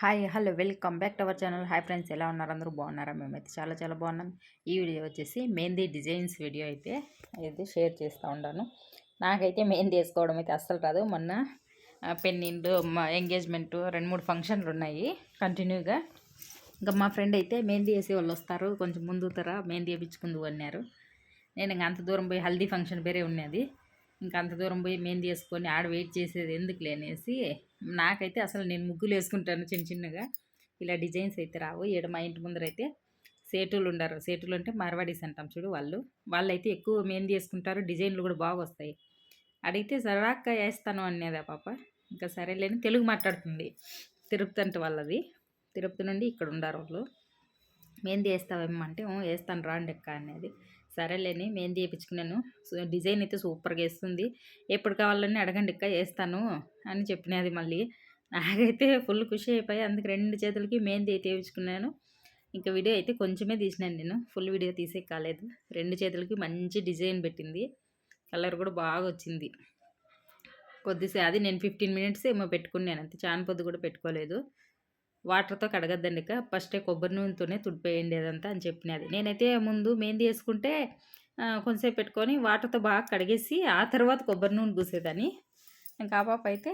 Hi hello welcome back to our channel. Hi friends ఎలా ఉన్నారు? అందరూ బాగున్నారా? మేమైతే చాలా చాలా బాగున్నాం. ఈ వీడియో వచ్చేసి మెహందీ డిజైన్స్ వీడియో అయితే అయితే షేర్ చేస్తూ ఉన్నాను. నాకైతే మెహందీ వేసుకోవడం అయితే అస్సలు రాదు. మొన్న పెన్నిండు మా ఎంగేజ్మెంట్ రెండు మూడు ఫంక్షన్లు ఉన్నాయి కంటిన్యూగా. ఇంకా మా ఫ్రెండ్ అయితే మెహందీ వేసే వాళ్ళు వస్తారు. కొంచెం ముందు తర మెహందీ వేయించుకుందు అన్నారు. నేను ఇంకా అంత దూరం పోయి హల్దీ ఫంక్షన్ వేరే ఉన్నది. ఇంకా అంత దూరం పోయి మెహందీ వేసుకొని ఆడ వెయిట్ చేసేది ఎందుకు లేనేసి నాకైతే అసలు నేను ముగ్గులు వేసుకుంటాను చిన్న చిన్నగా. ఇలా డిజైన్స్ అయితే రావు. ఈడ మా ఇంటి ముందర అయితే సేటులు ఉండరు. సేటులు అంటే మార్వాడీస్ అంటాం చూడు వాళ్ళు. వాళ్ళైతే ఎక్కువ మెహందీ వేసుకుంటారు. డిజైన్లు కూడా బాగా వస్తాయి. అడిగితే సరాక్క వేస్తాను అనేదా పాప. ఇంకా సరేలేని తెలుగు మాట్లాడుతుంది. తిరుపతి అంటే వాళ్ళది. తిరుపతి నుండి ఇక్కడ ఉండారు వాళ్ళు. మెహందీ వేస్తావేమో అంటే వేస్తాను రాండి ఎక్క అనేది సరేలేని మెహందీ వేయించుకున్నాను డిజైన్ అయితే సూపర్గా వేస్తుంది. ఎప్పుడు కావాలని అడగండి ఇక్క వేస్తాను అని చెప్పినది మళ్ళీ. నాకైతే ఫుల్ ఖుషి అయిపోయి అందుకు రెండు చేతులకి మెహందీ అయితే వేయించుకున్నాను ఇంకా వీడియో అయితే కొంచెమే తీసినాను నేను. ఫుల్ వీడియో తీసే కాలేదు. రెండు చేతులకి మంచి డిజైన్ పెట్టింది. కలర్ కూడా బాగా వచ్చింది. కొద్దిసేపు అది నేను ఫిఫ్టీన్ మినిట్స్ ఏమో పెట్టుకున్నాను. అంతే చాన్ పొద్దు కూడా పెట్టుకోలేదు. వాటర్తో కడగద్దండి ఇక ఫస్టే కొబ్బరి నూనెతోనే తుడిపేయండి అదంతా అని చెప్పినది. నేనైతే ముందు మెహందీ వేసుకుంటే కొంచెంసేపు పెట్టుకొని వాటర్తో బాగా కడిగేసి ఆ తర్వాత కొబ్బరి నూనె పూసేదాన్ని. ఇంకా ఆ పాప అయితే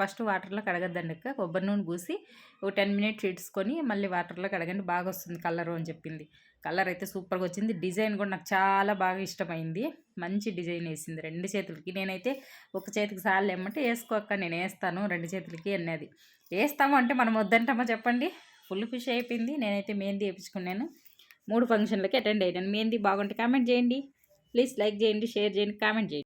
ఫస్ట్ వాటర్లో కడగద్దండి అక్క. కొబ్బరి నూనె పూసి ఒక టెన్ మినిట్స్ ఇడ్చుకొని మళ్ళీ వాటర్లో కడగండి. బాగా వస్తుంది కలర్ అని చెప్పింది. కలర్ అయితే సూపర్గా వచ్చింది. డిజైన్ కూడా నాకు చాలా బాగా ఇష్టమైంది. మంచి డిజైన్ వేసింది రెండు చేతులకి. నేనైతే ఒక చేతికి సార్లు ఏమంటే వేసుకోక నేను వేస్తాను రెండు చేతులకి అన్నది. వేస్తాము అంటే మనం వద్దంటామా చెప్పండి? ఫుల్ ఫిష్ అయిపోయింది. నేనైతే మెహందీ వేయించుకున్నాను మూడు ఫంక్షన్లకి అటెండ్ అయ్యాను మెహందీ బాగుంటే కామెంట్ చేయండి. ప్లీజ్ లైక్ చేయండి షేర్ చేయండి కామెంట్ చేయండి.